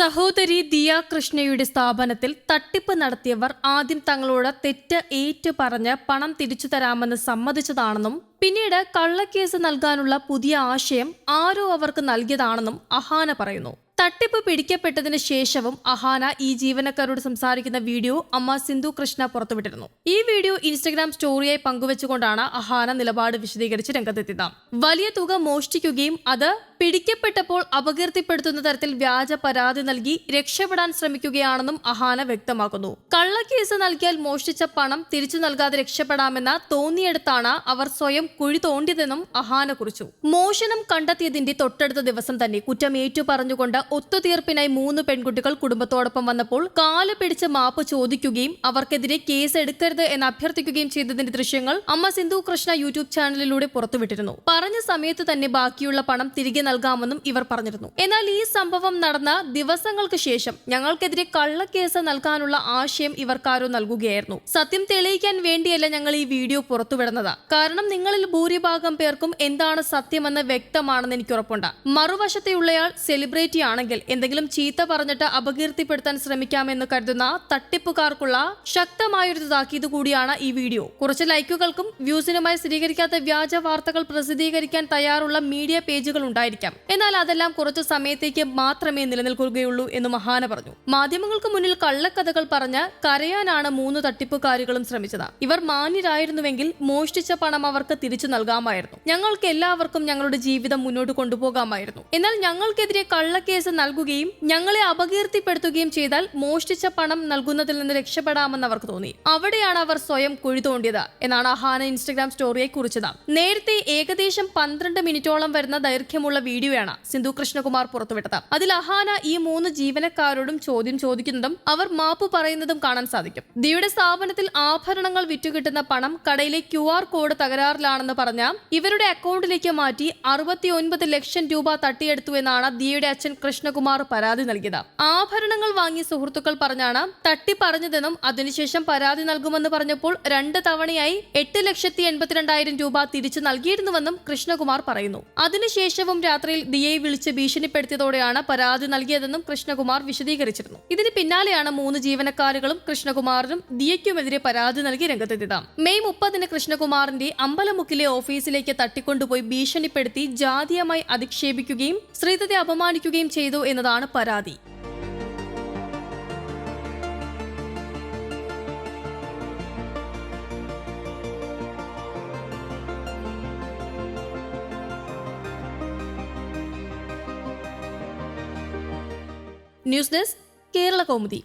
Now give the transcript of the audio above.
സഹോദരി ദിയ കൃഷ്ണയുടെ സ്ഥാപനത്തിൽ തട്ടിപ്പ് നടത്തിയവർ ആദ്യം തങ്ങളോട് തെറ്റ് ഏറ്റു പറഞ്ഞ് പണം തിരിച്ചു തരാമെന്ന് സമ്മതിച്ചതാണെന്നും പിന്നീട് കള്ളക്കേസ് നൽകാനുള്ള പുതിയ ആശയം ആരോ അവർക്ക് നൽകിയതാണെന്നും അഹാന പറയുന്നു. തട്ടിപ്പ് പിടിക്കപ്പെട്ടതിന് ശേഷവും അഹാന ഈ ജീവനക്കാരോട് സംസാരിക്കുന്ന വീഡിയോ അമ്മ സിന്ധു കൃഷ്ണ പുറത്തുവിട്ടിരുന്നു. ഈ വീഡിയോ ഇൻസ്റ്റഗ്രാം സ്റ്റോറിയായി പങ്കുവച്ചുകൊണ്ടാണ് അഹാന നിലപാട് വിശദീകരിച്ച് രംഗത്തെത്തിയത്. വലിയ തുക മോഷ്ടിക്കുകയും അത് പിടിക്കപ്പെട്ടപ്പോൾ അപകീർത്തിപ്പെടുത്തുന്ന തരത്തിൽ വ്യാജ പരാതി നൽകി രക്ഷപ്പെടാൻ ശ്രമിക്കുകയാണെന്നും അഹാന വ്യക്തമാക്കുന്നു. കള്ളക്കേസ് നൽകിയാൽ മോഷ്ടിച്ച പണം തിരിച്ചു നൽകാതെ രക്ഷപ്പെടാമെന്ന തോന്നിയെടുത്താണ് അവർ സ്വയം കുഴി തോണ്ടിയതെന്നും അഹാന കുറിച്ചു. മോഷണം കണ്ടെത്തിയതിന്റെ തൊട്ടടുത്ത ദിവസം തന്നെ കുറ്റം ഏറ്റു പറഞ്ഞുകൊണ്ട് ഒത്തുതീർപ്പിനായി മൂന്ന് പെൺകുട്ടികൾ കുടുംബത്തോടൊപ്പം വന്നപ്പോൾ കാൽ പിടിച്ച് മാപ്പ് ചോദിക്കുകയും അവർക്കെതിരെ കേസ് എടുക്കരുത് എന്ന് അഭ്യർത്ഥിക്കുകയും ചെയ്തതിന്റെ ദൃശ്യങ്ങൾ അമ്മ സിന്ധു കൃഷ്ണ യൂട്യൂബ് ചാനലിലൂടെ പുറത്തുവിട്ടിരുന്നു. പറഞ്ഞ സമയത്ത് തന്നെ ബാക്കിയുള്ള പണം തിരികെ നൽകാമെന്നും ഇവർ പറഞ്ഞിരുന്നു. എന്നാൽ ഈ സംഭവം നടന്ന ദിവസങ്ങൾക്ക് ശേഷം ഞങ്ങൾക്കെതിരെ കള്ളക്കേസ് നൽകാനുള്ള ആശയം ഇവർക്കാരോ നൽകുകയായിരുന്നു. സത്യം തെളിയിക്കാൻ വേണ്ടിയല്ല ഞങ്ങൾ ഈ വീഡിയോ പുറത്തുവിടുന്നത്. കാരണം നിങ്ങളിൽ ഭൂരിഭാഗം പേർക്കും എന്താണ് സത്യമെന്ന് വ്യക്തമാണെന്ന് എനിക്ക് ഉറപ്പുണ്ട് മറുവശത്തെയുള്ളയാൾ സെലിബ്രിറ്റി ആണെങ്കിൽ എന്തെങ്കിലും ചീത്ത പറഞ്ഞിട്ട് അപകീർത്തിപ്പെടുത്താൻ ശ്രമിക്കാമെന്ന് കരുതുന്ന തട്ടിപ്പുകാർക്കുള്ള ശക്തമായൊരു താക്കീത് കൂടിയാണ് ഈ വീഡിയോ. കുറച്ച് ലൈക്കുകൾക്കും വ്യൂസിനുമായി സ്ഥിരീകരിക്കാത്ത വ്യാജ വാർത്തകൾ പ്രസിദ്ധീകരിക്കാൻ തയ്യാറുള്ള മീഡിയ പേജുകൾ ഉണ്ടായിരിക്കാം. എന്നാൽ അതെല്ലാം കുറച്ചു സമയത്തേക്ക് മാത്രമേ നിലനിൽക്കുകയുള്ളൂ എന്ന് മഹാന പറഞ്ഞു. മാധ്യമങ്ങൾക്ക് മുന്നിൽ കള്ളക്കഥകൾ പറഞ്ഞ് കരയാനാണ് മൂന്ന് തട്ടിപ്പുകാരികളും ശ്രമിച്ചത്. ഇവർ മാന്യരായിരുന്നുവെങ്കിൽ മോഷ്ടിച്ച പണം അവർക്ക് തിരിച്ചു നൽകാമായിരുന്നു. ഞങ്ങൾക്ക് എല്ലാവർക്കും ഞങ്ങളുടെ ജീവിതം മുന്നോട്ട് കൊണ്ടുപോകാമായിരുന്നു. എന്നാൽ ഞങ്ങൾക്കെതിരെ കള്ളക്കേസ് നൽകുകയും ഞങ്ങളെ അപകീർത്തിപ്പെടുത്തുകയും ചെയ്താൽ മോഷ്ടിച്ച പണം നൽകുന്നതിൽ നിന്ന് രക്ഷപ്പെടാമെന്ന് അവർക്ക് തോന്നി. അവിടെയാണ് അവർ സ്വയം കുഴി തോണ്ടിയത് എന്നാണ് അഹാന ഇൻസ്റ്റഗ്രാം സ്റ്റോറിയെ കുറിച്ചത്. നേരത്തെ ഏകദേശം പന്ത്രണ്ട് മിനിറ്റോളം വരുന്ന ദൈർഘ്യമുള്ള വീഡിയോയാണ് സിന്ധു കൃഷ്ണകുമാർ പുറത്തുവിട്ടത്. അതിൽ അഹാന ഈ മൂന്ന് ജീവനക്കാരോടും ചോദ്യം ചോദിക്കുന്നതും അവർ മാപ്പ് പറയുന്നതും കാണാൻ സാധിക്കും. ദിയുടെ സ്ഥാപനത്തിൽ ആഭരണങ്ങൾ വിറ്റുകിട്ടുന്ന പണം കടയിലെ ക്യു ആർ കോഡ് തകരാറിലാണെന്ന് പറഞ്ഞ ഇവരുടെ അക്കൗണ്ടിലേക്ക് മാറ്റി അറുപത്തിയൊൻപത് ലക്ഷം രൂപ തട്ടിയെടുത്തു എന്നാണ് ദിയുടെ അച്ഛൻ കൃഷ്ണകുമാർ പരാതി നൽകിയത്. ആഭരണങ്ങൾ വാങ്ങിയ സുഹൃത്തുക്കൾ പറഞ്ഞാണ് തട്ടി പറഞ്ഞതെന്നും അതിനുശേഷം പരാതി നൽകുമെന്ന് പറഞ്ഞപ്പോൾ രണ്ട് തവണയായി എട്ട് ലക്ഷത്തി എൺപത്തിരണ്ടായിരം രൂപ തിരിച്ചു നൽകിയിരുന്നുവെന്നും കൃഷ്ണകുമാർ പറയുന്നു. അതിനുശേഷവും രാത്രിയിൽ ദിയയെ വിളിച്ച് ഭീഷണിപ്പെടുത്തിയതോടെയാണ് പരാതി നൽകിയതെന്നും കൃഷ്ണകുമാർ വിശദീകരിച്ചിരുന്നു. ഇതിന് പിന്നാലെയാണ് മൂന്ന് ജീവനക്കാരുകളും കൃഷ്ണകുമാറിനും ദിയയ്ക്കുമെതിരെ പരാതി നൽകി രംഗത്തെത്തിയത്. മെയ് മുപ്പതിന് കൃഷ്ണകുമാറിന്റെ അമ്പലമുക്കിലെ ഓഫീസിലേക്ക് തട്ടിക്കൊണ്ടുപോയി ഭീഷണിപ്പെടുത്തി ജാതീയമായി അധിക്ഷേപിക്കുകയും സ്ത്രീത്വത്തെ അപമാനിക്കുകയും ചെയ്തു എന്നതാണ് പരാതി. News desk Kerala Kaumudi.